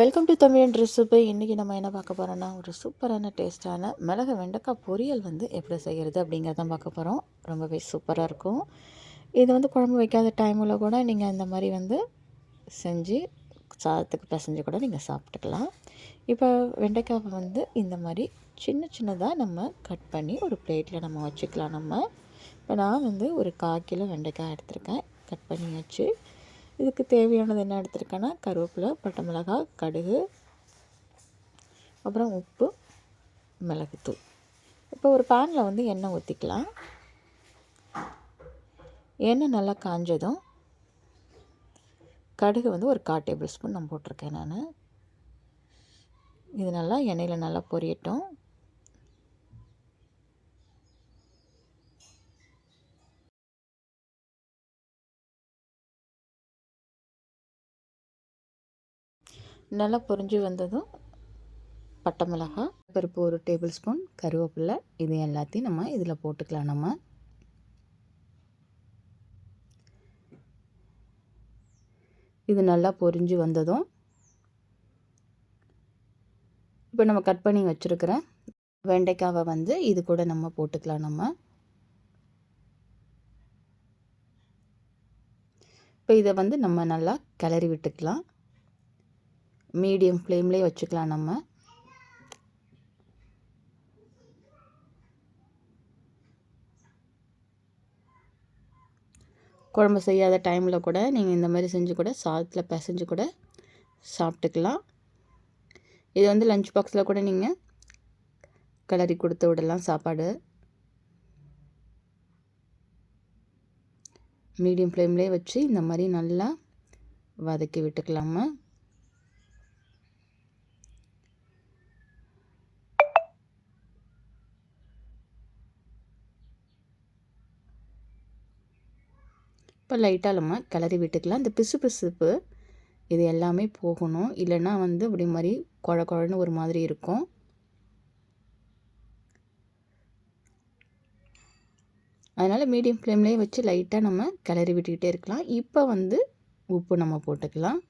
Welcome to தமிழன் recipe இன்றைக்கி நம்ம என்ன பார்க்க போகிறோன்னா ஒரு சூப்பரான டேஸ்ட்டான மிளகு வெண்டைக்காய் பொரியல் வந்து எப்படி செய்கிறது அப்படிங்கிறதான் பார்க்க போகிறோம் ரொம்பவே சூப்பராக இருக்கும். இது வந்து குழம்பு வைக்காத டைமில் கூட நீங்கள் இந்த மாதிரி வந்து செஞ்சு சாதத்துக்கு பிசைஞ்சு கூட நீங்கள் சாப்பிட்டுக்கலாம். இப்போ வெண்டைக்காவை வந்து இந்த மாதிரி சின்ன சின்னதாக நம்ம கட் பண்ணி ஒரு பிளேட்டில் நம்ம வச்சுக்கலாம் நம்ம. இப்போ நான் வந்து ஒரு கால் கிலோ வெண்டைக்காய் எடுத்திருக்கேன். கட் பண்ணி வச்சு இதுக்கு தேவையானது என்ன எடுத்திருக்கேன்னா கருவேப்பிலை பட்டை மிளகாய் கடுகு அப்புறம் உப்பு மிளகுத்தூள். இப்போ ஒரு பேனில் வந்து எண்ணெய் ஊற்றிக்கலாம் எண்ணெய் நல்லா காஞ்சதும் கடுகு வந்து ஒரு கால் டேபிள் ஸ்பூன் நான் போட்டிருக்கேன் நான். இது நல்லா எண்ணெயில் நல்லா பொரியட்டும். நல்லா பொரிஞ்சு வந்ததும் பட்டை மிளகாய் பருப்பு ஒரு டேபிள் ஸ்பூன் கருவேப்பிலை இது எல்லாத்தையும் நம்ம இதில் போட்டுக்கலாம். நம்ம இது நல்லா பொரிஞ்சு வந்ததும் இப்போ நம்ம கட் பண்ணி வச்சுருக்கிற வெண்டைக்காவை வந்து இது கூட நம்ம போட்டுக்கலாம். நம்ம இப்போ இதை வந்து நம்ம நல்லா கிளறி விட்டுக்கலாம். மீடியம் ஃப்ளேம்லேயே வச்சுக்கலாம் நம்ம. குழம்பு செய்யாத டைமில் கூட நீங்கள் இந்த மாதிரி செஞ்சு கூட சாதத்தில் பிசைஞ்சு கூட சாப்பிட்டுக்கலாம். இது வந்து லஞ்ச் பாக்ஸில் கூட நீங்கள் கிளறி கொடுத்து விடலாம் சாப்பாடு. மீடியம் ஃப்ளேம்லேயே வச்சு இந்த மாதிரி நல்லா வதக்கி விட்டுக்கலாமா இப்போ லைட்டாக நம்ம கிளறி விட்டுக்கலாம். இந்த பிசு பிசுப்பு இது எல்லாமே போகணும். இல்லைன்னா வந்து அப்படி மாதிரி குழ குழன்னு ஒரு மாதிரி இருக்கும். அதனால் மீடியம் ஃப்ளேம்லேயே வச்சு லைட்டாக நம்ம கிளறி விட்டுக்கிட்டே இருக்கலாம். இப்போ வந்து உப்பு நம்ம போட்டுக்கலாம்.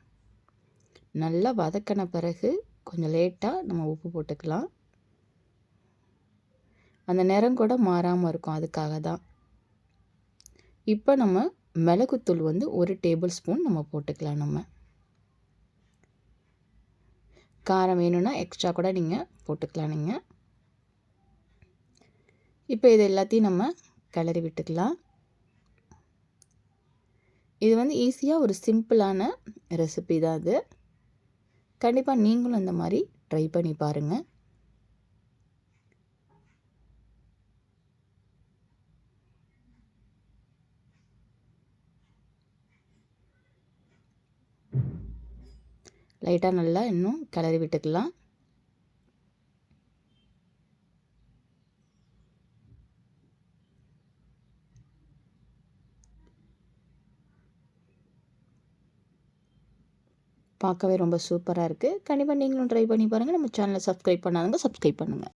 நல்லா வதக்கின பிறகு கொஞ்சம் லேட்டாக நம்ம உப்பு போட்டுக்கலாம். அந்த நிறம் கூட மாறாமல் இருக்கும். அதுக்காக தான் இப்போ நம்ம மிளகுத்தூள் வந்து ஒரு டேபிள் ஸ்பூன் நம்ம போட்டுக்கலாம் நம்ம. காரம் வேணும்னா எக்ஸ்ட்ரா கூட நீங்கள் போட்டுக்கலாம் நீங்கள் இப்போ இது எல்லாத்தையும் நம்ம கிளறி விட்டுக்கலாம். இது வந்து ஈஸியாக ஒரு சிம்பிளான ரெசிபி தான் அது. கண்டிப்பாக நீங்களும் இந்த மாதிரி ட்ரை பண்ணி பாருங்கள் லைட்டாக நல்லா இன்னும் கிளறி விட்டுக்கலாம். பார்க்கவே ரொம்ப சூப்பராக இருக்குது கண்டிப்பாக நீங்களும் ட்ரை பண்ணி பாருங்கள் நம்ம சேனலை சப்ஸ்கிரைப் பண்ணாதவங்க சப்ஸ்கிரைப் பண்ணுங்கள்